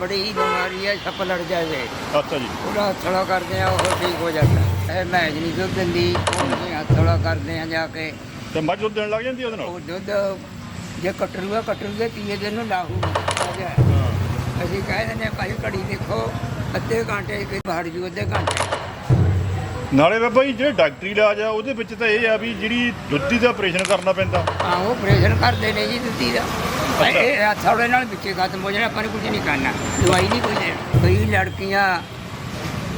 ਬੜੀ ਬਿਮਾਰੀ ਹੈ ਛੱਪ ਲੜ ਜਾਵੇ। ਅੱਛਾ ਜੀ। ਉਹਦਾ ਹੱਥੜਾ ਕਰਦੇ ਆ ਉਹ ਠੀਕ ਹੋ ਜਾਂਦਾ। ਇਹ ਮੈਜ ਨਹੀਂ ਦੁੱਧ ਦਿੰਦੀ ਉਹਦੇ ਹੱਥੜਾ ਕਰਦੇ ਆ ਜਾ ਕੇ। ਤੇ ਮੱਝ ਦੁੱਧ ਲੱਗ ਜਾਂਦੀ ਉਹਦੇ ਨਾਲ? ਦੁੱਧ ਜੇ ਕਟਰੂਆ ਕਟਰੂ ਦੇ ਤੀਏ ਦਿਨ ਨੂੰ ਲਾਹੂ। ਆ ਗਿਆ। ਅਸੀਂ ਕਹਿੰਦੇ ਨੇ ਭਾਈ ਘੜੀ ਦੇਖੋ ਅੱਧੇ ਘੰਟੇ ਕਿ ਬਾਹਰ ਜੂ ਅੱਧੇ ਘੰਟੇ ਨਾਲੇ ਬਾਬਾ ਜੀ ਜਿਹੜੇ ਡਾਕਟਰੀ ਇਲਾਜ ਆ ਉਹਦੇ ਵਿੱਚ ਤਾਂ ਇਹ ਆ ਵੀ ਜਿਹੜੀ ਦੁੱਧੀ ਦਾ ਆਪਰੇਸ਼ਨ ਕਰਨਾ ਪੈਂਦਾ। ਆਹੋ ਆਪਰੇਸ਼ਨ ਕਰਦੇ ਨੇ ਜੀ ਦੁੱਧੀ ਦਾ। ਭਾਈ ਇਹ ਹਥੜੇ ਨਾਲ ਵਿੱਚੇ ਖਤਮ ਹੋ ਜਾਣਾ ਆਪਾਂ ਨੇ ਕੁਝ ਨਹੀਂ ਕਰਨਾ। ਦਵਾਈ ਨਹੀਂ ਕੋਈ ਦੇਣੀ ਕਈ ਲੜਕੀਆਂ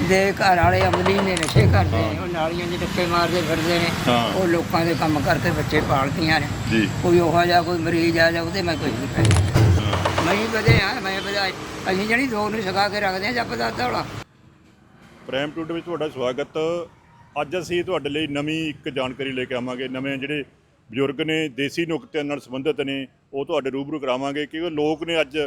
ਦੇ ਘਰ ਵਾਲੇ ਅਮਲੀ ਨੇ ਨਸ਼ੇ ਕਰਦੇ ਨੇ ਉਹ ਨਾਲੀਆਂ 'ਚ ਟੱਕੇ ਮਾਰਦੇ ਫਿਰਦੇ ਨੇ। ਹਾਂ। ਉਹ ਲੋਕਾਂ ਦੇ ਕੰਮ ਕਰਕੇ ਬੱਚੇ ਪਾਲਦੀਆਂ ਨੇ। ਜੀ। ਕੋਈ ਉਹੋ ਜਿਹਾ ਕੋਈ ਮਰੀਜ਼ ਆ ਜਾ ਉਹਦੇ ਮੈਂ ਕੁਝ ਨਹੀਂ ਕਹਿੰਦਾ ਮੈਂ ਹੀ ਵਧੇ ਆ ਮੈਂ ਵਧਾਈ। ਅਸੀਂ ਜਿਹੜੀ ਦੋ ਨੂੰ ਸਕਾ ਕੇ ਰੱਖਦੇ ਆ ਜੱਪ ਦਾ ਧੌਲਾ। ਪ੍ਰਾਈਮ ਟੂਡ ਵਿੱਚ ਤੁਹਾਡਾ ਸਵਾਗਤ। ਅੱਜ ਅਸੀਂ ਤੁਹਾਡੇ ਲਈ ਨਵੀਂ ਇੱਕ ਜਾਣਕਾਰੀ ਲੈ ਕੇ ਆਵਾਂਗੇ। ਨਵੇਂ ਜਿਹੜੇ ਬਜ਼ੁਰਗ ਨੇ ਦੇਸੀ ਨੁਕਤਿਆਂ ਨਾਲ ਸੰਬੰਧਿਤ ਨੇ ਉਹ ਤੁਹਾਡੇ ਰੂਬਰੂ ਕਰਾਵਾਂਗੇ ਕਿਉਂਕਿ ਲੋਕ ਨੇ ਅੱਜ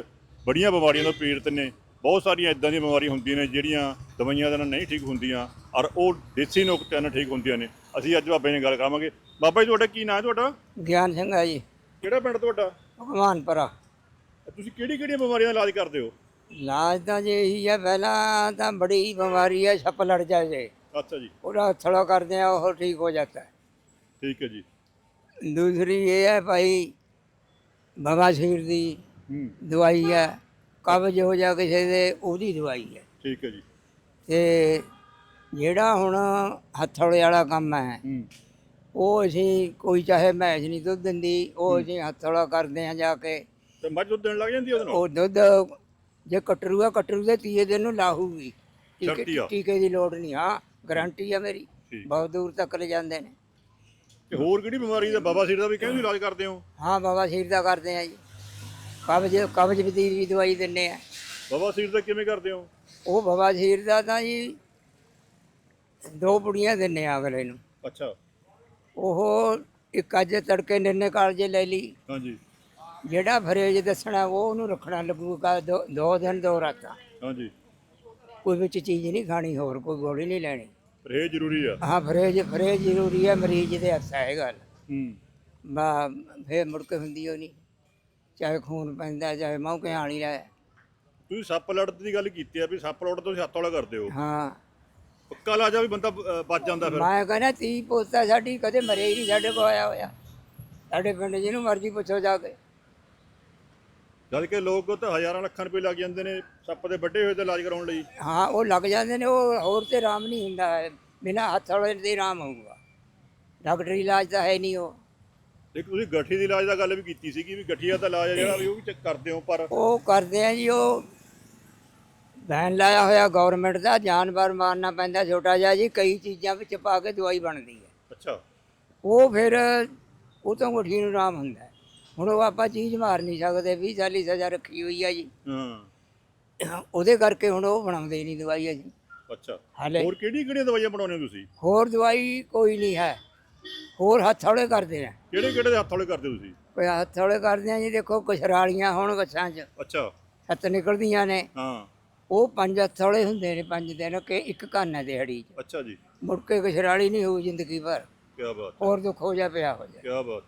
ਬੜੀਆਂ ਬਿਮਾਰੀਆਂ ਤੋਂ ਪੀੜਤ ਨੇ। ਬਹੁਤ ਸਾਰੀਆਂ ਇਦਾਂ ਦੀਆਂ ਬਿਮਾਰੀਆਂ ਹੁੰਦੀਆਂ ਨੇ ਜਿਹੜੀਆਂ ਦਵਾਈਆਂ ਦੇ ਨਾਲ ਨਹੀਂ ਠੀਕ ਹੁੰਦੀਆਂ ਔਰ ਉਹ ਦੇਸੀ ਨੁਕਤਿਆਂ ਨਾਲ ਠੀਕ ਹੁੰਦੀਆਂ ਨੇ। ਅਸੀਂ ਅੱਜ ਬਾਬੇ ਨਾਲ ਗੱਲ ਕਰਾਵਾਂਗੇ। ਬਾਬਾ ਜੀ ਤੁਹਾਡਾ ਕੀ ਨਾਂ ਹੈ ਤੁਹਾਡਾ? ਗਿਆਨ ਸਿੰਘ ਆ ਜੀ। ਕਿਹੜਾ ਪਿੰਡ ਤੁਹਾਡਾ? ਭਗਵਾਨਪੁਰਾ। ਤੁਸੀਂ ਕਿਹੜੀ ਕਿਹੜੀਆਂ ਬਿਮਾਰੀਆਂ ਦਾ ਇਲਾਜ ਕਰਦੇ ਹੋ? ਇਲਾਜ ਤਾਂ ਜੇ ਇਹੀ ਹੈ ਪਹਿਲਾਂ ਤਾਂ ਬੜੀ ਬਿਮਾਰੀ ਹੈ ਛੱਪ ਲੜ ਜਾਏ ਅੱਛਾ ਜੀ। ਉਹਦਾ ਥੜਾ ਕਰਦੇ ਆ ਉਹ ਠੀਕ ਹੋ ਜਾਂਦਾ। ਹੈ ਠੀਕ ਹੈ ਜੀ। ਦੂਸਰੀ ਇਹ ਹੈ ਭਾਈ ਬਵਾਸੀਰ ਦੀ ਦਵਾਈ ਹੈ ਕਬਜ਼ ਹੋ ਜਾ ਕਿਸੇ ਦੇ ਉਹਦੀ ਦਵਾਈ ਹੈ ਠੀਕ ਹੈ ਜੀ। ਤੇ ਜਿਹੜਾ ਹੁਣ ਹੱਥੜੇ ਵਾਲਾ ਕੰਮ ਹੈ ਉਹ ਅਸੀਂ ਕੋਈ ਚਾਹੇ ਮੈਚ ਨਹੀਂ ਦੁੱਧ ਦਿੰਦੀ ਉਹ ਅਸੀਂ ਹੱਥੜਾ ਕਰਦੇ ਆ ਜਾ ਕੇ। ਤੇ ਮੱਝ ਦੁੱਧ ਦੇਣ ਲੱਗ ਜਾਂਦੀ ਉਹਦੇ ਨਾਲ? ਉਹ ਦੁੱਧ ਜੇ ਕਟਰੂਗਾ ਕਟਰੂ ਦੇ ਤੀਏ ਦਿਨ ਨੂੰ ਲਾਹੂਗੀ। ਟੀਕੇ- ਸ਼ਰਤੀ ਆ। ਟੀਕੇ ਦੀ ਲੋੜ ਨਹੀਂ ਹਾਂ ਗਾਰੰਟੀ ਆ ਮੇਰੀ। ਠੀਕ। ਬਹੁਤ ਦੂਰ ਤੱਕ ਲੈ ਜਾਂਦੇ ਨੇ। ਤੇ ਹੋਰ ਕਿਹੜੀ ਬਿਮਾਰੀ ਦਾ ਬਾਬਾ ਸਿਰ ਦਾ ਵੀ ਕਹਿੰਦੇ ਇਲਾਜ ਕਰਦੇ ਹੋ? ਹਾਂ ਬਾਬਾ ਸ਼ੀਰ ਦਾ ਕਰਦੇ ਆ ਜੀ। ਕਬਜ਼ ਕਬਜ਼ ਦੀ ਵੀ ਦਵਾਈ ਦਿੰਨੇ ਆ। ਬਾਬਾ ਸਿਰ ਦਾ ਕਿਵੇਂ ਕਰਦੇ ਹੋ? ਉਹ ਬਾਬਾ ਸ਼ੀਰ ਦਾ ਤਾਂ ਜੀ ਦੋ ਪੁੜੀਆਂ ਦਿੰਨੇ ਆ ਅਗਲੇ ਨੂੰ। ਅੱਛਾ। ਉਹ ਇੱਕ ਅੱਜ ਤੜਕੇ ਨਿਰਨੇ ਕਾਲਜੇ ਲੈ ਲਈ। ਹਾਂਜੀ। ਜਿਹੜਾ ਫਰੇਜ ਦੱਸਣਾ ਉਹ ਉਹਨੂੰ ਰੱਖਣਾ ਲੱਗੂਗਾ ਦੋ ਦੋ ਦਿਨ ਦੋ ਰਾਤਾਂ। ਹਾਂਜੀ। ਕੋਈ ਵਿੱਚ ਚੀਜ਼ ਨਹੀਂ ਖਾਣੀ ਹੋਰ ਕੋਈ ਗੋਲੀ ਨਹੀਂ ਲੈਣੀ। ਪਰ ਇਹ ਜ਼ਰੂਰੀ ਆ। ਹਾਂ ਫਰੇਜ ਫਰੇਜ ਜ਼ਰੂਰੀ ਹੈ ਮਰੀਜ਼ ਦੇ ਹੱਥ ਹੈ ਗੱਲ। ਹੂੰ। ਬਾ ਫੇਰ ਮੁੜ ਕੇ ਹੁੰਦੀ ਉਹ ਨਹੀਂ। ਚਾਹੇ ਖੂਨ ਪੈਂਦਾ ਚਾਹੇ ਮੌਕੇ ਆਣੀ ਰਹੇ ਤੁਸੀਂ ਸੱਪ ਲੜਨ ਦੀ ਗੱਲ ਕੀਤੀ ਆ ਵੀ ਸੱਪ ਲੜਨ ਤੁਸੀਂ ਹੱਥ ਵਾਲਾ ਕਰਦੇ ਹੋ। ਹਾਂ। ਪੱਕਾ ਇਲਾਜ ਆ ਵੀ ਬੰਦਾ ਅ, ਬਚ ਜਾਂਦਾ ਫਿਰ? ਮੈਂ ਕਹਿੰਦਾ ਤੀ ਪੋਤਾ ਸਾਡੀ ਕਦੇ ਮਰੇ ਹੀ ਨਹੀਂ ਸਾਡੇ ਕੋਲ ਆਇਆ ਹੋਇਆ। ਸਾਡੇ ਪਿੰਡ ਜਿਹਨੂੰ ਮਰਜ਼ੀ ਪੁੱਛੋ ਜਾ ਕੇ। ਜਦ ਕਿ ਲੋਕ ਤਾਂ ਹਜ਼ਾਰਾਂ ਲੱਖਾਂ ਰੁਪਏ ਲੱਗ ਜਾਂਦੇ ਨੇ ਸੱਪ ਦੇ ਵੱਡੇ ਹੋਏ ਤੇ ਇਲਾਜ ਕਰਾਉਣ ਲਈ। ਹਾਂ ਉਹ ਲੱਗ ਜਾਂਦੇ ਨੇ ਉਹ ਹੋਰ ਤੇ ਆਰਾਮ ਨਹੀਂ ਹੁੰਦਾ। ਹੈ ਬਿਨਾ ਹੱਥ ਵਾਲੇ ਦੇ ਆਰਾਮ ਹੋਊਗਾ। ਡਾਕਟਰੀ ਇਲਾਜ ਤਾਂ ਹੈ ਨਹੀਂ ਉਹ। ਇੱਕ ਤੁਸੀਂ ਗਠੀ ਦੀ ਇਲਾਜ ਦਾ ਗੱਲ ਵੀ ਕੀਤੀ ਸੀ ਕਿ ਵੀ ਗਠੀਆ ਦਾ ਇਲਾਜ ਜਿਹੜਾ ਵੀ ਉਹ ਵੀ ਚੈੱਕ ਕਰਦੇ ਹੋ ਪਰ ਉਹ ਕਰਦੇ ਆ ਜੀ ਉਹ ਬੈਨ ਲਾਇਆ ਹੋਇਆ ਗਵਰਨਮੈਂਟ ਦਾ ਜਾਨਵਰ ਮਾਰਨਾ ਪੈਂਦਾ ਛੋਟਾ ਜਿਹਾ ਜੀ ਕਈ ਚੀਜ਼ਾਂ ਵਿੱਚ ਪਾ ਕੇ ਦਵਾਈ ਬਣਦੀ ਹੈ। ਅੱਛਾ। ਉਹ ਫਿਰ ਉਹ ਤੋਂ ਗੁੱਠੀ ਨੂੰ ਆਰਾਮ ਹੁੰਦਾ। ਹੈ। ਹੁਣ ਉਹ ਆਪਾਂ ਚੀਜ਼ ਮਾਰ ਨਹੀਂ ਸਕਦੇ 20 ਸਾਲੀ ਸਜ਼ਾ ਰੱਖੀ ਹੋਈ ਆ ਜੀ। ਹਾਂ। ਉਹਦੇ ਕਰਕੇ ਹੁਣ ਉਹ ਬਣਾਉਂਦੇ ਨਹੀਂ ਦਵਾਈ ਅਸੀਂ ਅੱਛਾ। ਹਾਲੇ। ਹੋਰ ਕਿਹੜੀ ਕਿਹੜੀਆਂ ਦਵਾਈਆਂ ਬਣਾਉਂਦੇ ਹੋ ਤੁਸੀਂ? ਹੋਰ ਦਵਾਈ ਕੋਈ ਨਹੀਂ ਹੈ। ਹੋਰ ਹੱਥ ਹੌਲੇ ਕਰਦੇ ਆ। ਕਿਹੜੇ ਕਿਹੜੇ ਹੱਥ ਵਾਲੇ ਕਰਦੇ ਤੁਸੀਂ? ਕੋਈ ਹੱਥ ਹੌਲੇ ਕਰਦੇ ਆ ਜੀ ਦੇਖੋ ਕੁਛਰਾਲੀਆਂ ਹੋਣ ਗੱਛਾਂ 'ਚ। ਅੱਛਾ। ਸੱਤ ਨਿਕਲਦੀਆਂ ਨੇ। ਹਾਂ। ਉਹ ਪੰਜ ਹੱਥ ਹੌਲੇ ਹੁੰਦੇ ਨੇ ਪੰਜ ਦਿਨ ਕਿ ਇੱਕ ਕੰਨ ਹੈ ਦਿਹਾੜੀ 'ਚ। ਅੱਛਾ ਜੀ। ਮੁੜ ਕੇ ਕੁਛਰਾਲੀ ਨਹੀਂ ਹੋਊ ਜ਼ਿੰਦਗੀ ਭਰ। ਕੀ ਬਾਤ ਹੋਰ ਦੁੱਖ ਹੋ ਜਾ ਪਿਆ ਹੋ ਜਾ। ਕੀ ਬਾਤ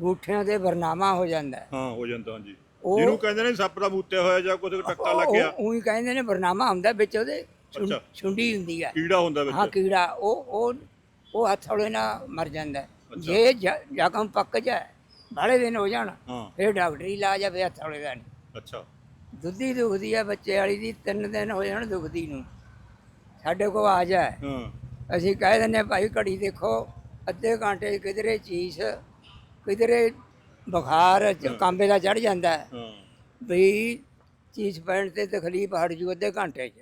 ਗੂਠਿਆਂ ਤੇ ਬਰਨਾਮਾ ਹੋ ਜਾਂਦਾ ਹੈ। ਹਾਂ ਹੋ ਜਾਂਦਾ ਹਾਂਜੀ। ਉਹ- ਜਿਹਨੂੰ ਕਹਿੰਦੇ ਨੇ ਸੱਪ ਦਾ ਮੂਤਿਆ ਹੋਇਆ ਜਾਂ ਕੁਝ ਟੱਕਾ ਲੱਗ ਗਿਆ। ਉਹੀ ਕਹਿੰਦੇ ਨੇ ਬਰਨਾਮਾ ਹੁੰਦਾ ਵਿੱਚ ਉਹਦੇ ਛੁੰ- ਅੱਛਾ। ਛੁੰਡੀ ਹੁੰਦੀ ਹੈ ਕੀੜਾ ਹੁੰਦਾ ਹਾਂ ਵਿੱਚ ਕੀੜਾ। ਉਹ ਉਹ ਉਹ ਹੱਥ ਹੌਲੇ ਨਾਲ ਮਰ ਜਾਂਦਾ ਹੈ। ਜੇ ਜ- ਜ਼ਖਮ ਪੱਕ ਜਾਏ ਬਾਲੇ ਦਿਨ ਹੋ ਜਾਣ ਹਾਂ। ਫਿਰ ਡਾਕਟਰੀ ਇਲਾਜ ਆ ਫਿਰ ਹੱਥ ਹੌਲੇ ਦਾ ਨਹੀਂ ਅੱਛਾ। ਦੁੱਧੀ ਦੁਖਦੀ ਹੈ ਬੱਚੇ ਵਾਲੀ ਦੀ ਤਿੰਨ ਦਿਨ ਹੋ ਜਾਣ ਦੁਖਦੀ ਨੂੰ। ਸਾਡੇ ਕੋਲ ਆ ਜਾਏ। ਹਾਂ। ਅਸੀਂ ਕਹਿ ਦਿੰਦੇ ਹਾਂ, ਭਾਈ ਘੜੀ ਦੇਖੋ ਅੱਧੇ ਘੰਟੇ 'ਚ ਕਿਧਰੇ ਚੀਜ਼ ਕਿਧਰੇ ਬੁਖਾਰ ਕਾਂਬੇ ਦਾ ਚੜ ਜਾਂਦਾ ਹੈ। ਹਾਂ। ਵੀ ਚੀਜ਼ ਪੈਣ ਤੇ ਤਕਲੀਫ ਹਟ ਜੂ ਅੱਧੇ ਘੰਟੇ 'ਚ।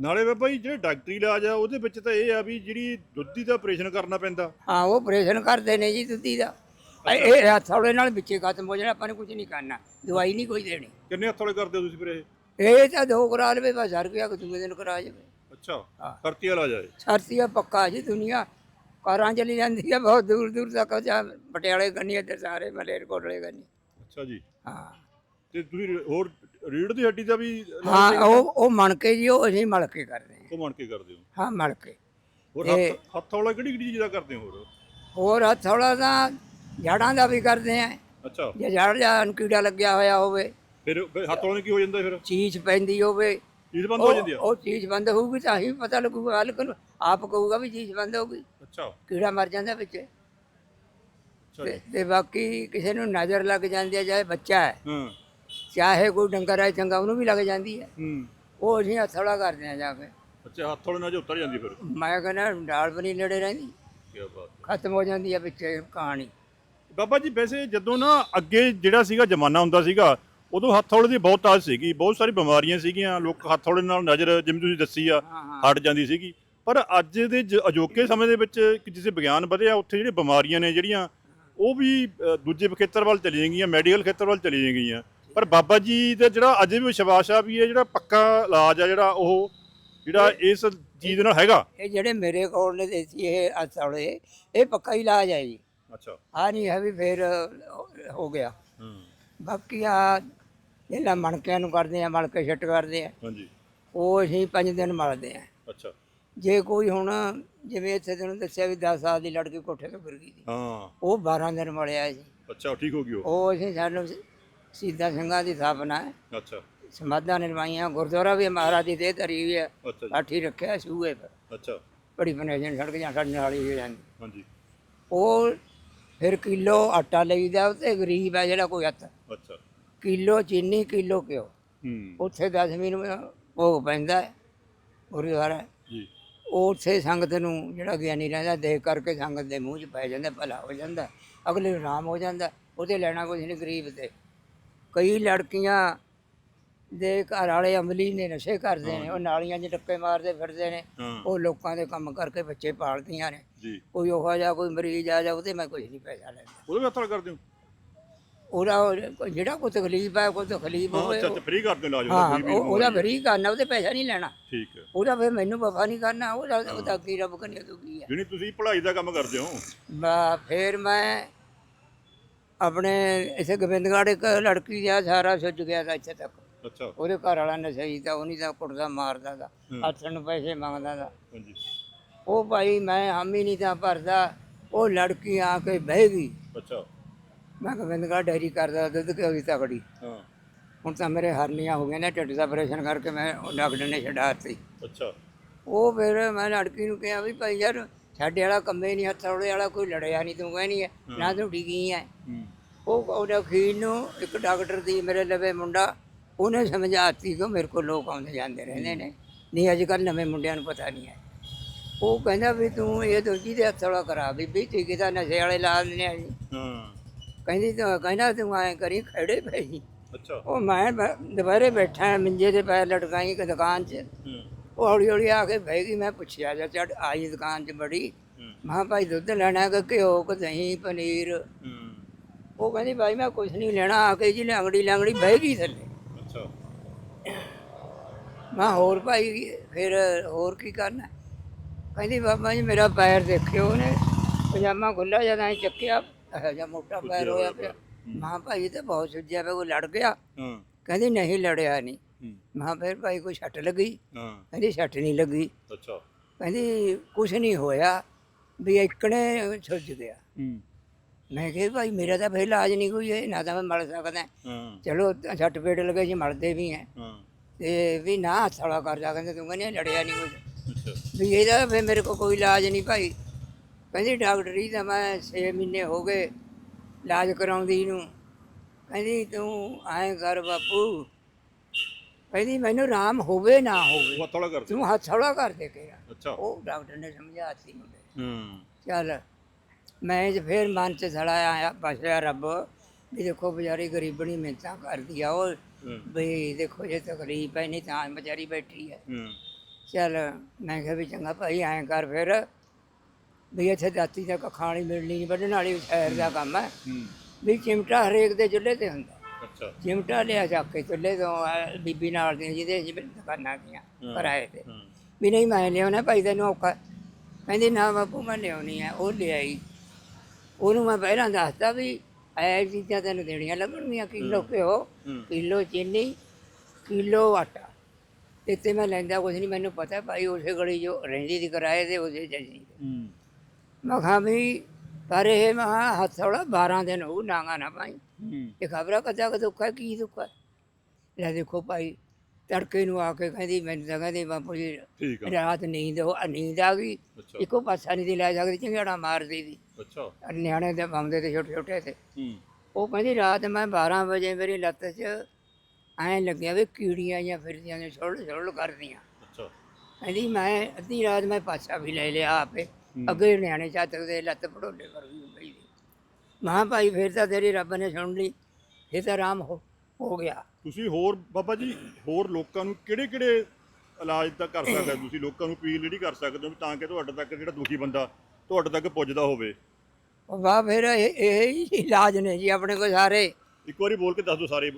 ਨਾਲੇ ਬਾਬਾ ਜੀ ਜਿਹੜੇ ਡਾਕਟਰੀ ਇਲਾਜ ਆ ਉਹਦੇ ਵਿੱਚ ਤਾਂ ਇਹ ਆ ਵੀ ਜਿਹੜੀ ਦੁੱਧੀ ਦਾ ਆਪਰੇਸ਼ਨ ਕਰਨਾ ਪੈਂਦਾ। ਹਾਂ ਉਹ ਆਪਰੇਸ਼ਨ ਕਰਦੇ ਨੇ ਜੀ ਦੁੱਧੀ ਦਾ। ਇਹ- ਇਹ ਹੱਥ ਹੌਲੇ ਨਾਲ ਵਿੱਚੇ ਖਤਮ ਹੋ ਜਾਣਾ ਆਪਾਂ ਨੇ ਕੁਝ ਨਹੀਂ ਕਰਨਾ ਦਵਾਈ ਨਹੀਂ ਕੋਈ ਦੇਣੀ। ਕਿੰਨੇ ਹੱਥ ਵਾਲੇ ਕਰਦੇ ਹੋ ਤੁਸੀਂ ਫਿਰ ਇਹ? ਇਹ ਤਾਂ ਦੋ ਕਰਾ ਲਵੇ ਬਸ ਹਰ ਗਿਆ ਕਿ ਦੂਏ ਦਿਨ ਕਰਾ ਜਾਵੇ। ਅੱਛਾ ਹਾਂ। ਕਰਤੀ ਵਾਲਾ ਜਾਏ ਸਰਤੀਆ ਪੱਕਾ ਜੀ ਦੁਨੀਆ। ਕਾਰਾਂ ਚਲੀ ਜਾਂਦੀ ਹੈ ਬਹੁਤ ਦੂਰ ਦੂਰ ਤੱਕ ਜਾਂ ਪਟਿਆਲੇ ਗੰਨੀ ਇੱਧਰ ਸਾਰੇ ਮਲੇਰਕੋਟਲੇ ਗੰਨੀ ਅੱਛਾ ਜੀ। ਹਾਂ। ਤੇ ਤੁਸੀਂ ਹੋਰ ਰੀੜ ਦੀ ਹੱਡੀ ਦਾ ਵੀ ਹਾਂ ਉਹ ਉਹ ਮਣ ਕੇ ਜੀ ਉਹ ਅਸੀਂ ਮਲ ਕੇ ਕਰਦੇ ਹਾਂ। ਉਹ ਮੰਨ ਕੇ ਕਰਦੇ ਹੋ? ਹਾਂ ਮਲ ਕੇ ਹੋਰ ਹੱਥ ਹੱਥ ਵਾਲਾ ਕਿਹੜੀ ਕਿਹੜੀ ਚੀਜ਼ ਦਾ ਕਰਦੇ ਹੋ ਹੋਰ? ਹੋਰ ਥੋੜਾ ਤਾਂ ਜੜਾਂ ਦਾ ਵੀ ਕਰਦੇ ਆ ਅੱਛਾ। ਜੇ ਜੜ ਜਾਂ ਕੀੜਾ ਲੱਗਿਆ ਹੋਇਆ ਹੋਵੇ। ਫਿਰ ਹੱਥ ਵਾਲੇ ਕੀ ਹੋ ਜਾਂਦਾ ਫਿਰ? ਚੀਜ਼ ਪੈਂਦੀ ਹੋਵੇ। ਚੀਜ਼ ਬੰਦ ਹੋ ਜਾਂਦੀ ਆ? ਉਹ ਚੀਜ਼ ਬੰਦ ਹੋਊਗੀ ਤਾਂ ਹੀ ਪਤਾ ਲੱਗੂਗਾ ਹਲ ਆਪ ਕਹੂਗਾ ਵੀ ਚੀਜ਼ ਬੰਦ ਹੋ ਗਈ। ਅੱਛਾ। ਕੀੜਾ ਮਰ ਜਾਂਦਾ ਵਿੱਚ। ਤੇ- ਤੇ ਬਾਕੀ ਕਿਸੇ ਨੂੰ ਨਜ਼ਰ ਲੱਗ ਜਾਂਦੀ ਹੈ ਚਾਹੇ ਬੱਚਾ ਹੈ। ਹਾਂ। ਚਾਹੇ ਕੋਈ ਡੰਗਰ ਹੈ ਚੰਗਾ ਉਹਨੂੰ ਵੀ ਲੱਗ ਜਾਂਦੀ ਹੈ। ਹੂੰ। ਉਹ ਅਸੀਂ ਹੱਥੜਾ ਕਰਦੇ ਆ ਜਾ ਕੇ। ਅੱਛਾ ਹੱਥ ਵਾਲੇ ਨਾਲ ਜੇ ਉਤਰ ਜਾਂਦੀ ਫਿਰ। ਮੈਂ ਕਹਿੰਦਾ ਡਾਲ ਬਣੀ ਨੇੜੇ ਰਹਿੰਦੀ। ਕੀ ਬਾਤ ਖਤਮ ਹੋ ਜਾਂਦੀ ਹੈ ਵਿੱਚ ਇਹ ਕਹਾਣੀ। ਬਾਬਾ ਜੀ ਵੈਸੇ ਜਦੋਂ ਨਾ ਅੱਗੇ ਜਿਹੜਾ ਸੀਗਾ ਜ਼ਮਾਨਾ ਹੁੰਦਾ ਸੀਗਾ ਉਦੋਂ ਹੱਥ ਹੌਲੇ ਦੀ ਬਹੁਤ ਤਾਜ ਸੀਗੀ। ਬਹੁਤ ਸਾਰੀ ਬਿਮਾਰੀਆਂ ਸੀਗੀਆਂ। ਲੋਕ ਹੱਥ ਹੌਲੇ ਨਾਲ ਨਜ਼ਰ ਜਿਵੇਂ ਤੁਸੀਂ ਦੱਸੀ ਆ ਹਾਂ ਹਾਂ। ਹਟ ਜਾਂਦੀ ਸੀਗੀ। ਪਰ ਅੱਜ ਦੇ ਜ- ਅਜੋਕੇ ਸਮੇਂ ਦੇ ਵਿੱਚ ਕਿ ਜਿਸੇ ਵਿਗਿਆਨ ਵਧਿਆ ਉੱਥੇ ਜਿਹੜੀਆਂ ਬਿਮਾਰੀਆਂ ਨੇ ਜਿਹੜੀਆਂ ਉਹ ਵੀ ਅ, ਦੂਜੇ ਖੇਤਰ ਵੱਲ ਚਲੀਆਂ ਗਈਆਂ ਮੈਡੀਕਲ ਖੇਤਰ ਵੱਲ ਚਲੀਆਂ ਗਈਆਂ। ਪਰ ਬਾਬਾ ਜੀ ਦਾ ਜਿਹੜਾ ਅਜੇ ਵੀ ਵਿਸ਼ਵਾਸ ਆ ਵੀ ਇਹ ਜਿਹੜਾ ਪੱਕਾ ਇਲਾਜ ਆ ਜਿਹੜਾ ਉਹ ਜਿਹੜਾ ਇਸ ਚੀਜ਼ ਨਾਲ ਹੈਗਾ? ਇਹ ਜਿਹੜੇ ਮੇਰੇ ਕੋਲ ਨੇ ਦੇਸੀ ਇਹ ਹੱਥੜੇ ਇਹ ਪੱਕਾ ਇਲਾਜ ਹੈ ਜੀ। ਅੱਛਾ। ਆ ਨਹੀਂ ਹੈ ਵੀ ਫੇਰ ਅ, ਹੋ ਗਿਆ। ਹੂੰ। ਬਾਕੀ ਆ ਜਿਹੜਾ ਮਣਕਿਆਂ ਨੂੰ ਕਰਦੇ ਆ ਮਣਕੇ ਛੱਟ ਕਰਦੇ ਆ। ਹਾਂਜੀ। ਉਹ ਅਸੀਂ ਪੰਜ ਦਿਨ ਮਲਦੇ ਆ। ਅੱਛਾ। ਜੇ ਕੋਈ ਹੁਣ ਜਿਵੇਂ ਇੱਥੇ ਤੈਨੂੰ ਦੱਸਿਆ ਵੀ 10 ਸਾਲ ਦੀ ਲੜਕੀ ਕੋਠੇ ਤੋਂ ਗਿਰ ਗਈ ਸੀ। ਹਾਂ। ਉਹ 12 ਦਿਨ ਮਲਿਆ ਸੀ। ਅੱਛਾ ਠੀਕ ਹੋ ਗਈ ਉਹ? ਉਹ ਅਸੀਂ ਸਾਨੂੰ ਸੀਤਾ ਸਿੰਘਾਂ ਦੀ ਸਥਾਪਨਾ ਹੈ। ਅੱਛਾ। ਸਮਾਧਾਂ ਨਿਰਵਾਈਆਂ ਗੁਰਦੁਆਰਾ ਵੀ ਮਹਾਰਾਜ ਦੀ ਦੇ ਧਰੀ ਹੋਈ ਹੈ। ਅੱਛਾ ਜੀ। ਲਾਠੀ ਰੱਖਿਆ ਸੂਏ ਪਰ। ਅੱਛਾ। ਬੜੀ ਬਨੇਜਨ ਸੜਕ ਜਾਂ ਸਾਡੇ ਨਾਲ ਹੀ ਹੋ ਜਾਂਦੀ। ਹਾਂਜੀ। ਉਹ ਫਿਰ ਕਿਲੋ ਆਟਾ ਲਈਦਾ ਉਹ ਤੇ ਗਰੀਬ ਹੈ ਜਿਹੜਾ ਕੋਈ ਹੱਥ। ਅੱਛਾ। ਕਿਲੋ ਚੀਨੀ ਕਿਲੋ ਘਿਓ। ਹੂੰ। ਉੱਥੇ ਦਸਵੀਂ ਨੂੰ ਭੋਗ ਪੈਂਦਾ ਹੈ। ਗੁਰਦੁਆਰਾ। ਜੀ। ਉੱਥੇ ਸੰਗਤ ਨੂੰ ਜਿਹੜਾ ਗਿਆਨੀ ਰਹਿੰਦਾ ਦੇਖ ਕਰਕੇ ਸੰਗਤ ਦੇ ਮੂੰਹ 'ਚ ਪੈ ਜਾਂਦਾ ਭਲਾ ਹੋ ਜਾਂਦਾ ਅਗਲੇ ਨੂੰ ਆਰਾਮ ਹੋ ਜਾਂਦਾ ਉਹਦੇ ਲੈਣਾ ਕੁਝ ਨਹੀਂ ਗਰੀਬ ਤੇ ਕਈ ਲੜਕੀਆਂ ਦੇ ਘਰ ਵਾਲੇ ਅਮਲੀ ਨੇ ਨਸ਼ੇ ਕਰਦੇ ਨੇ ਉਹ ਨਾਲੀਆਂ 'ਚ ਡੱਕੇ ਮਾਰਦੇ ਫਿਰਦੇ ਨੇ ਉਹ ਲੋਕਾਂ ਦੇ ਕੰਮ ਕਰਕੇ ਬੱਚੇ ਪਾਲਦੀਆਂ ਨੇ। ਜੀ। ਕੋਈ ਉਹੋ ਜਿਹਾ ਕੋਈ ਮਰੀਜ਼ ਆ ਜਾ ਉਹਦੇ ਮੈਂ ਕੁਝ ਨਹੀਂ ਪੈਸਾ ਲੈਂਦਾ। ਉਹਦੇ ਵੀ ਹੱਥ ਕਰਦੇ ਹੋ? ਉਹਦਾ ਉਹ ਜਿਹੜਾ ਕੋਈ ਤਕਲੀਫ ਹੈ ਕੋਈ ਤਕਲੀਫ ਹਾਂ ਹੋਵੇ ਅੱਛਾ ਅੱਛਾ ਫ੍ਰੀ ਕਰਦੇ ਇਲਾਜ ਹਾਂ ਉਹਦਾ ਕੋਈ ਵੀ ਉਹ- ਉਹਦਾ ਫਰੀ ਕਰਨਾ ਉਹਦੇ ਪੈਸਾ ਨਹੀਂ ਲੈਣਾ। ਠੀਕ ਹੈ। ਉਹਦਾ ਫਿਰ ਮੈਨੂੰ ਵਫਾ ਨਹੀਂ ਕਰਨਾ ਉਹਦਾ ਉਹਦਾ ਕੀ ਰੱਬ ਕਨੇ ਤੂੰ ਕੀ ਹੈ। ਜਿਹੜੀ ਤੁਸੀਂ ਪੜ੍ਹਾਈ ਦਾ ਕੰਮ ਕਰਦੇ ਹੋ। ਮੈਂ ਫਿਰ ਮੈਂ ਆਪਣੇ ਇਥੇ ਗੋਬਿੰਦਗੜ੍ਹ ਇੱਕ ਲੜਕੀ ਦਾ ਸਾਰਾ ਸੁੱਜ ਗਿਆ ਤਾਂ ਇੱਥੇ ਤੱਕ। ਅੱਛਾ। ਉਹਦੇ ਘਰ ਵਾਲਾ ਨਸ਼ਈ ਤਾਂ ਉਹਨੀ ਤਾਂ ਕੁੱਟਦਾ ਮਾਰਦਾ ਦਾ। ਹੱਥ ਨੂੰ ਪੈਸੇ ਮੰਗਦਾ ਦਾ ਹਾਂਜੀ। ਉਹ ਭਾਈ ਮੈਂ ਹਾਮੀ ਨਹੀਂ ਤਾਂ ਭਰਦਾ ਉਹ ਲੜਕੀ ਆ ਕੇ ਬਹਿ ਗਈ। ਅੱਛਾ। ਮੈਂ ਗੋਬਿੰਦਗੜ੍ਹ ਡੈਰੀ ਕਰਦਾ ਦੁੱਧ ਘਿਓ ਦੀ ਤਕੜੀ ਹਾਂ। ਹੁਣ ਤਾਂ ਮੇਰੇ ਹਰਨੀਆਂ ਹੋ ਗਈਆਂ ਨੇ ਢਿੱਡ ਦਾ ਆਪਰੇਸ਼ਨ ਕਰਕੇ ਮੈਂ ਉਹ ਡਾਕਟਰ ਨੇ ਛਡਾ ਦਿੱਤੀ। ਅੱਛਾ। ਉਹ ਫਿਰ ਮੈਂ ਲੜਕੀ ਨੂੰ ਕਿਹਾ ਵੀ ਭਾਈ ਯਾਰ ਸਾਡੇ ਵਾਲਾ ਕੰਮੇ ਨਹੀਂ ਹੱਥ ਰੋੜੇ ਵਾਲਾ ਕੋਈ ਲੜਿਆ ਨਹੀਂ ਤੂੰ ਕਹਿਣੀ ਹੈ ਨਾ ਤੂੰ ਡਿੱਗੀ ਹੈ। ਹੂੰ। ਉਹ ਉਹਦਾ ਖੀਨ ਨੂੰ ਇੱਕ ਡਾਕਟਰ ਦੀ ਮੇਰੇ ਲਵੇ ਮੁੰਡਾ ਉਹਨੇ ਸਮਝਾਤੀ ਕਿ ਮੇਰੇ ਕੋਲ ਲੋਕ ਆਉਂਦੇ ਜਾਂਦੇ ਰਹਿੰਦੇ ਨੇ। ਨਹੀਂ ਅੱਜ ਕੱਲ ਨਵੇਂ ਮੁੰਡਿਆਂ ਨੂੰ ਪਤਾ ਨਹੀਂ ਹੈ। ਉਹ ਕਹਿੰਦਾ ਵੀ ਤੂੰ ਇਹ ਦੂਜੀ ਦੇ ਹੱਥ ਵਾਲਾ ਕਰਾ ਬੀਬੀ ਤੂੰ ਕਿਤਾ ਨਸ਼ੇ ਵਾਲੇ ਲਾ ਦਿੰਦੇ ਆ ਜੀ? ਹਾਂ। ਕਹਿੰਦੀ ਤੂੰ ਕਹਿੰਦਾ ਤੂੰ ਐਂ ਕਰੀ ਖੜੇ ਪਈ ਅੱਛਾ। ਉਹ ਮੈਂ ਬ- ਦੁਪਹਿਰੇ ਬੈਠਾ ਮੰਜੇ ਦੇ ਪੈਰ ਲਟਕਾਈ ਇੱਕ ਦੁਕਾਨ 'ਚ। ਹੂੰ। ਉਹ ਹੌਲੀ ਹੌਲੀ ਆ ਕੇ ਬਹਿ ਗਈ ਮੈਂ ਪੁੱਛਿਆ ਜਾ ਚੜ ਆਈ ਦੁਕਾਨ 'ਚ ਬੜੀ। ਹੂੰ। ਮਾਂ ਭਾਈ ਦੁੱਧ ਲੈਣਾ ਕਿ ਘਿਓ ਕਿ ਦਹੀਂ ਪਨੀਰ? ਹੂੰ। ਉਹ ਕਹਿੰਦੀ ਭਾਈ ਮੈਂ ਕੁਝ ਨਹੀਂ ਲੈਣਾ ਆ ਕੇ ਜੀ ਲੰਗੜੀ ਲੰਗੜੀ ਬਹਿ ਗਈ ਥੱਲੇ। ਅੱਛਾ। ਮੈਂ ਹੋਰ ਭਾਈ ਫਿਰ ਹੋਰ ਕੀ ਕਰਨਾ? ਕਹਿੰਦੀ ਬਾਬਾ ਜੀ ਮੇਰਾ ਪੈਰ ਦੇਖਿਓ ਉਹਨੇ ਪਜਾਮਾ ਖੁੱਲਾ ਜਦ ਚੱਕਿਆ। ਇਹੋ ਜਿਹਾ ਮੋਟਾ ਪੈਰ ਹੋਇਆ ਪਿਆ। ਮਾਂ ਭਾਈ ਤੇ ਬਹੁਤ ਸੁੱਜਿਆ ਪਿਆ ਕੋਈ ਲੜ ਗਿਆ। ਹਾਂ। ਕਹਿੰਦੀ ਨਹੀਂ ਲੜਿਆ ਨਹੀਂ। ਮਾਂ ਫਿਰ ਭਾਈ ਕੋਈ ਛੱਟ ਲੱਗੀ? ਹਾਂ। ਕਹਿੰਦੀ ਛੱਟ ਨਹੀਂ ਲੱਗੀ। ਅੱਛਾ। ਕਹਿੰਦੀ ਕੁਛ ਨਹੀਂ ਹੋਇਆ ਵੀ ਇਕਣੇ ਸੁੱਜ ਗਿਆ। ਹੂੰ। ਮੈਂ ਕਿਹਾ ਭਾਈ ਮੇਰਾ ਤਾਂ ਫਿਰ ਇਲਾਜ ਨਹੀਂ ਕੋਈ ਹੈ ਨਾ ਤਾਂ ਮੈਂ ਮਲ ਸਕਦਾ। ਹਾਂ। ਚਲੋ ਛੱਟ ਪੇਟ ਲਗੇ ਜੀ ਮਲਦੇ ਵੀ ਹੈ ਹਾਂ। ਤੇ ਵੀ ਨਾ ਹੱਥ ਵਾਲਾ ਕਰ ਜਾ ਕਹਿੰਦੇ ਤੂੰ ਕਹਿੰਦੀ ਲੜਿਆ ਨਹੀਂ ਕੁਝ ਵੀ ਇਹਦਾ ਫਿਰ ਮੇਰੇ ਕੋਲ ਕੋਈ ਇਲਾਜ ਨਹੀਂ ਭਾਈ। ਕਹਿੰਦੀ ਡਾਕਟਰੀ ਤਾਂ ਮੈਂ 6 ਮਹੀਨੇ ਹੋ ਗਏ ਇਲਾਜ ਕਰਾਉਂਦੀ ਨੂੰ। ਕਹਿੰਦੀ ਤੂੰ ਐਂ ਕਰ ਬਾਪੂ। ਕਹਿੰਦੀ ਮੈਨੂੰ ਆਰਾਮ ਹੋਵੇ ਨਾ ਹੋਵੇ। ਉਹ ਥੋੜਾ ਕਰਦੇ ਤੂੰ ਹੱਥ ਹੌਲਾ ਕਰ ਦੇ ਕੇ ਅੱਛਾ। ਉਹ ਡਾਕਟਰ ਨੇ ਸਮਝਾਤੀ ਹੂੰ। ਚੱਲ ਮੈਂ ਜੇ ਫੇਰ ਮਨ ਚ ਥੜਾ ਆਇਆ ਬਸਿਆ ਰੱਬ ਵੀ ਦੇਖੋ ਵਿਚਾਰੀ ਗਰੀਬਣੀ ਮਿਹਨਤਾਂ ਕਰਦੀ ਆ ਉਹ ਵੀ ਦੇਖੋ ਜੇ ਤਕਲੀਫ ਹੈ ਨਹੀਂ ਤਾਂ ਵਿਚਾਰੀ ਬੈਠੀ ਹੈ। ਹੂੰ। ਚੱਲ ਮੈਂ ਕਿਹਾ ਵੀ ਚੰਗਾ ਭਾਈ ਐਂ ਕਰ ਫਿਰ। ਵੀ ਇੱਥੇ ਦਾਤੀ ਦਾ ਵਾਲੀ ਮਿਲਣੀ ਨਹੀਂ ਵੱਢਣ ਵਾਲੀ ਸ਼ਹਿਰ ਦਾ ਕੰਮ ਹੈ। ਵੀ ਚਿਮਟਾ ਹਰੇਕ ਦੇ ਚੁੱਲ੍ਹੇ ਤੇ ਹੁੰਦਾ। ਅੱਛਾ। ਚਿਮਟਾ ਲਿਆ ਚੱਕ ਕੇ ਚੁੱਲ੍ਹੇ ਤੋਂ ਆਹ ਬੀਬੀ ਨਾਲ ਦੀਆਂ ਜਿਹਦੇ ਜਿਵੇਂ ਦੁਕਾਨਾਂ ਦੀਆਂ ਕਿਰਾਏ ਤੇ। ਵੀ ਨਹੀਂ ਮੈਂ ਲਿਆਉਣਾ ਭਾਈ ਤੈਨੂੰ ਔਖਾ। ਕਹਿੰਦੀ ਨਾ ਬਾਪੂ ਮੈਂ ਲਿਆਉਣੀ ਹੈ ਉਹ ਲਿਆਈ। ਉਹਨੂੰ ਮੈਂ ਪਹਿਲਾਂ ਦੱਸਤਾ ਵੀ ਐ ਚੀਜ਼ਾਂ ਤੈਨੂੰ ਦੇਣੀਆਂ ਲੱਗਣਗੀਆਂ ਕਿਲੋ ਘਿਓ ਕਿਲੋ ਚੀਨੀ ਕਿਲੋ ਆਟਾ। ਤੇ ਤੇ ਮੈਂ ਲੈਂਦਾ ਕੁਝ ਨਹੀਂ ਮੈਨੂੰ ਪਤਾ ਭਾਈ ਉਸੇ ਗਲੀ ਜੋ ਰਹਿੰਦੀ ਦੀ ਕਿਰਾਏ ਦੇ ਉਸੇ ਜੈਸੀ ਹੂੰ ਮੈਂ ਕਿਹਾ ਵੀ ਪਰ ਇਹ ਮੈਂ ਕਿਹਾ ਹੱਥ ਥੋੜਾ 12 ਦਿਨ ਹੋਊ ਨਾਂਗਾ ਨਾ ਭਾਈ ਹੂੰ। ਇਹ ਖਬਰਾਂ ਕਦਾ ਕਿ ਦੁੱਖ ਹੈ ਕੀ ਦੁੱਖ ਹੈ? ਲੈ ਦੇਖੋ ਭਾਈ ਤੜਕੇ ਨੂੰ ਆ ਕੇ ਕਹਿੰਦੀ ਮੈਨੂੰ ਤਾਂ ਕਹਿੰਦੀ ਬਾਪੂ ਜੀ ਠੀਕ ਆ। ਰਾਤ ਨੀਂਦ ਹੋ ਨੀਂਦ ਆ ਗਈ। ਇੱਕੋ ਪਾਸਾ ਨਹੀਂ ਦੀ ਲੈ ਸਕਦੀ ਚੰਗੜਾ ਮਾਰਦੀ ਦੀ ਅੱਛਾ। ਨਿਆਣੇ ਦੇ ਬੰਦੇ ਤੇ ਛੋਟੇ ਛੋਟੇ ਤੇ। ਹੂੰ। ਉਹ ਕਹਿੰਦੀ ਰਾਤ ਮੈਂ 12 ਵਜੇ ਮੇਰੀ ਲੱਤ 'ਚ ਐਂ ਲੱਗਿਆ ਵੀ ਕੀੜੀਆਂ ਜਾਂ ਫਿਰਦੀਆਂ ਨੇ ਛੁੱਲ ਛੁੱਲ ਕਰਦੀਆਂ। ਅੱਛਾ। ਕਹਿੰਦੀ ਮੈਂ ਅੱਧੀ ਰਾਤ ਮੈਂ ਪਾਸਾ ਵੀ ਲੈ ਲਿਆ ਆਪੇ। ਅੱਗੇ ਨਿਆਣੇ ਚਾਤਕ ਦੇ ਲੱਤ ਪੜੋਲੇ ਕਰ ਗਈ। ਪਈ ਦੀ ਭਾਈ ਫਿਰ ਤਾਂ ਤੇਰੀ ਰੱਬ ਨੇ ਸੁਣ ਲਈ ਇਹ ਤਾਂ ਆਰਾਮ ਹੋ ਹੋ ਗਿਆ। ਤੁਸੀਂ ਹੋਰ ਬਾਬਾ ਜੀ ਹੋਰ ਲੋਕਾਂ ਨੂੰ ਕਿਹੜੇ ਕਿਹੜੇ ਇਲਾਜ ਤਾਂ ਕਰ ਸਕਦੇ ਹੋ ਤੁਸੀਂ? ਲੋਕਾਂ ਨੂੰ ਅਪੀਲ ਜਿਹੜੀ ਕਰ ਸਕਦੇ ਹੋ ਵੀ ਤਾਂ ਕਿ ਤੁਹਾਡੇ ਤੱਕ ਜਿਹੜਾ ਦੁਖੀ ਬੰਦਾ ਤੁਹਾਡੇ ਤੱਕ ਪੁੱਜਦਾ ਹੋਵੇ। ਉਹ ਵਾਹ ਫਿਰ ਇਹ ਇਹ ਹੀ ਇਲਾਜ ਨੇ ਜੀ ਆਪਣੇ ਕੋਲ ਸਾਰੇ। ਇੱਕ ਵਾਰੀ ਬੋਲ ਕੇ ਦੱਸ ਦਿਓ ਸਾਰੇ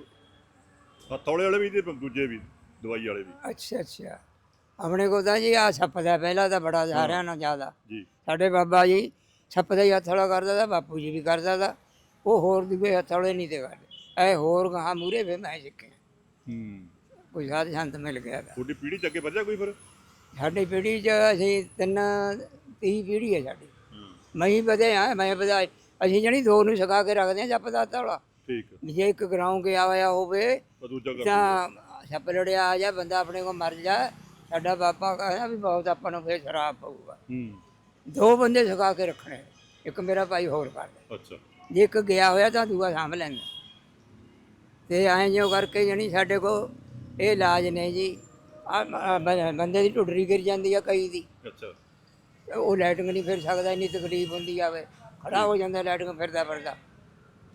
ਹੱਥੌਲੇ ਵਾਲੇ ਵੀ ਤੇ ਦੂਜੇ ਵੀ ਦਵਾਈ ਵਾਲੇ ਵੀ। ਅੱਛਾ ਅੱਛਾ। ਆਪਣੇ ਕੋਲ ਤਾਂ ਜੀ ਆ ਸੱਪ ਦਾ ਪਹਿਲਾਂ ਤਾਂ ਬੜਾ ਸਾਰਿਆਂ ਨਾਲੋਂ ਜ਼ਿਆਦਾ। ਜੀ। ਸਾਡੇ ਬਾਬਾ ਜੀ ਸੱਪ ਦਾ ਹੀ ਹੱਥੋਲਾ ਕਰਦਾ ਤਾ ਬਾਪੂ ਜੀ ਵੀ ਕਰਦਾ ਤਾ। ਉਹ ਹੋਰ ਦੂਏ ਹੱਥੋਲੇ ਨਹੀਂ ਤੇ ਕਰਦੇ। ਐ ਹੋਰ ਗਾਂ ਮੂਰੇ ਫੇ ਮੈਂ ਸਿੱਖਿਆ। ਹੂੰ। ਕੋਈ ਸਾਧ ਸੰਤ ਮਿਲ ਗਿਆ ਤਾ। ਤੁਹਾਡੀ ਪੀੜ੍ਹੀ ਚ ਅੱਗੇ ਵਧਿਆ ਕੋਈ ਫਿਰ? ਸਾਡੀ ਪੀੜ੍ਹੀ 'ਚ ਅਸੀਂ ਤਿੰਨ ਤੀਹ ਪੀੜ੍ਹੀ ਹੈ ਸਾਡੀ। ਹੂੰ। ਮੈਂ ਹੀ ਵਧੇ ਆ ਮੈਂ ਵਧਾ ਅਸੀਂ ਜਣੀ ਦੋ ਨੂੰ ਸਕਾ ਕੇ ਰੱਖਦੇ ਆ ਜੱਪ ਦਾ ਤੌਲਾ ਠੀਕ। ਜੇ ਇੱਕ ਗਰਾਉਂ ਗਿਆ ਹੋਇਆ ਹੋਵੇ ਦੂਜਾ ਕਰ ਤਾਂ ਸੱਪ ਲੜਿਆ ਆ ਜਾ ਬੰਦਾ ਆਪਣੇ ਕੋ ਮਰ ਜਾ। ਸਾਡਾ ਬਾਪਾ ਕਹਿੰਦਾ ਵੀ ਬਹੁਤ ਆਪਾਂ ਨੂੰ ਫੇਰ ਸ਼ਰਾਬ ਪਊਗਾ। ਹੂੰ। ਦੋ ਬੰਦੇ ਸਕਾ ਕੇ ਰੱਖਣੇ ਇੱਕ ਮੇਰਾ ਭਾਈ ਹੋਰ ਕਰਦਾ ਅੱਛਾ। ਜੇ ਇੱਕ ਗਿਆ ਹੋਇਆ ਤਾਂ ਦੂਆ ਸਾਂਭ ਲੈਂਦਾ। ਤੇ ਐਂ ਜਿਉ ਕਰਕੇ ਜਣੀ ਸਾਡੇ ਕੋ ਇਹ ਇਲਾਜ ਨੇ ਜੀ। ਆ ਬੰਦੇ ਦੀ ਢੁੱਡਰੀ ਗਿਰ ਜਾਂਦੀ ਆ ਕਈ ਦੀ। ਅੱਛਾ। ਉਹ ਲਾਈਟਿੰਗ ਨਹੀਂ ਫਿਰ ਸਕਦਾ ਇੰਨੀ ਤਕਲੀਫ ਹੁੰਦੀ ਆਵੇ। ਖੜਾ ਹੋ ਜਾਂਦਾ ਲਾਈਟਿੰਗ ਫਿਰਦਾ ਫਿਰਦਾ।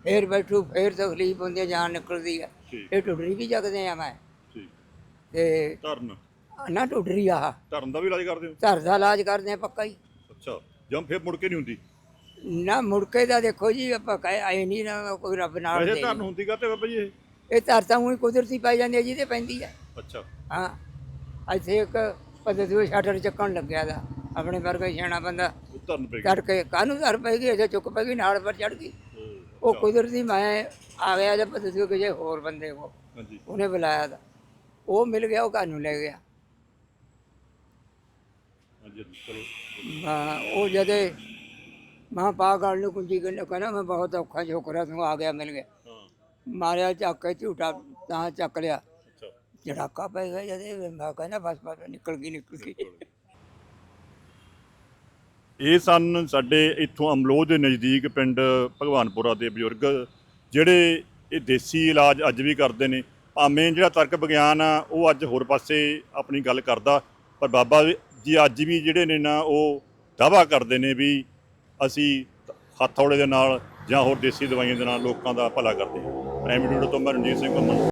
ਫੇਰ ਬੈਠੂ ਫੇਰ ਤਕਲੀਫ ਹੁੰਦੀ ਆ ਜਾਨ ਨਿਕਲਦੀ ਆ। ਇਹ ਢੁੱਡਰੀ ਵੀ ਜਗਦੇ ਆ ਮੈਂ। ਠੀਕ। ਤੇ ਧਰਨ। ਨਾ ਟੁੱਟ ਰਹੀ ਆ ਧਰਨ ਦਾ ਵੀ ਇਲਾਜ ਕਰਦੇ ਹੋ? ਘਰ ਦਾ ਇਲਾਜ ਕਰਦੇ ਆ ਪੱਕਾ ਹੀ। ਅੱਛਾ ਜਮ ਫਿਰ ਮੁੜ ਕੇ ਨਹੀਂ ਹੁੰਦੀ? ਨਾ ਮੁੜਕੇ ਦਾ ਦੇਖੋ ਜੀ ਆਪਾਂ ਕਹੇ ਆਏ ਨਹੀਂ ਨਾ ਕੋਈ ਰੱਬ ਨਾਲ ਵੈਸੇ ਦੇ ਧਰਨ ਹੁੰਦੀ ਕਾ ਬਾਬਾ ਜੀ ਇਹ? ਇਹ ਧਰ ਤਾਂ ਉਹੀ ਕੁਦਰਤੀ ਪੈ ਜਾਂਦੀ ਹੈ ਜਿਹਦੇ ਪੈਂਦੀ ਹੈ ਅੱਛਾ। ਹਾਂ। ਇੱਥੇ ਇੱਕ ਪਦਦੂ ਸ਼ਟਰ ਚੱਕਣ ਲੱਗਿਆ ਦਾ ਆਪਣੇ ਪਰ ਕੋਈ ਸਿਆਣਾ ਬੰਦਾ। ਧਰਨ ਪੈ ਗਈ ਚੜ ਕੇ ਕਾਹਨੂੰ ਧਰ ਪੈ ਗਈ? ਅਜੇ ਚੁੱਕ ਪੈ ਗਈ ਨਾਲ ਪਰ ਚੜ ਗਈ। ਉਹ, ਕੁਦਰਤੀ ਮੈਂ ਆ ਗਿਆ ਜਦ ਪਦਦੂ ਕਿਸੇ ਹੋਰ ਬੰਦੇ ਕੋ ਹਾਂਜੀ। ਉਹਨੇ ਬੁਲਾਇਆ ਦਾ ਉਹ ਮਿਲ ਗਿਆ ਉਹ ਘਰ ਨੂੰ ਲੈ ਗਿਆ। ਹਾਂ, ਉਹ ਜਦੇ ਮਾਂ ਪਾ ਗਾਲ ਨੂੰ ਕੁੰਜੀ ਕਹਿੰਦਾ ਕਹਿੰਦਾ ਮੈਂ ਬਹੁਤ ਔਖਾ ਛੋਕਰਾ ਤੂੰ ਆ ਗਿਆ ਮਿਲ ਗਿਆ। ਮਾਰਿਆ ਚੱਕ ਕੇ ਝੂਟਾ ਤਾਂ ਚੱਕ ਲਿਆ। ਜੜਾਕਾ ਪੈ ਗਿਆ ਜਦੇ ਮੈਂ ਕਹਿੰਦਾ ਬਸ ਬਸ ਨਿਕਲ ਗਈ ਨਿਕਲ ਗਈ। ਇਹ ਸਨ ਸਾਡੇ ਇੱਥੋਂ ਅਮਲੋਹ ਦੇ ਨਜ਼ਦੀਕ ਪਿੰਡ ਭਗਵਾਨਪੁਰਾ ਦੇ ਬਜ਼ੁਰਗ ਜਿਹੜੇ ਇਹ ਦੇਸੀ ਇਲਾਜ ਅੱਜ ਵੀ ਕਰਦੇ ਨੇ। ਭਾਵੇਂ ਜਿਹੜਾ ਤਰਕ ਵਿਗਿਆਨ ਆ ਉਹ ਅੱਜ ਹੋਰ ਪਾਸੇ ਆਪਣੀ ਗੱਲ ਕਰਦਾ ਪਰ ਬਾਬਾ ਜੀ, ਅੱਜ ਵੀ ਜਿਹੜੇ ਨੇ ਨਾ ਉਹ ਦਾਵਾ ਕਰਦੇ ਨੇ ਵੀ ਅਸੀਂ ਹੱਥੌੜੇ ਦੇ ਨਾਲ ਜਾਂ ਹੋਰ ਦੇਸੀ ਦਵਾਈਆਂ ਦੇ ਨਾਲ ਲੋਕਾਂ ਦਾ ਭਲਾ ਕਰਦੇ ਹਾਂ। ਪ੍ਰਾਈਮ ਤੋਂ ਮੈਂ ਰਣਜੀਤ ਸਿੰਘ ਘੁੰਮਣ।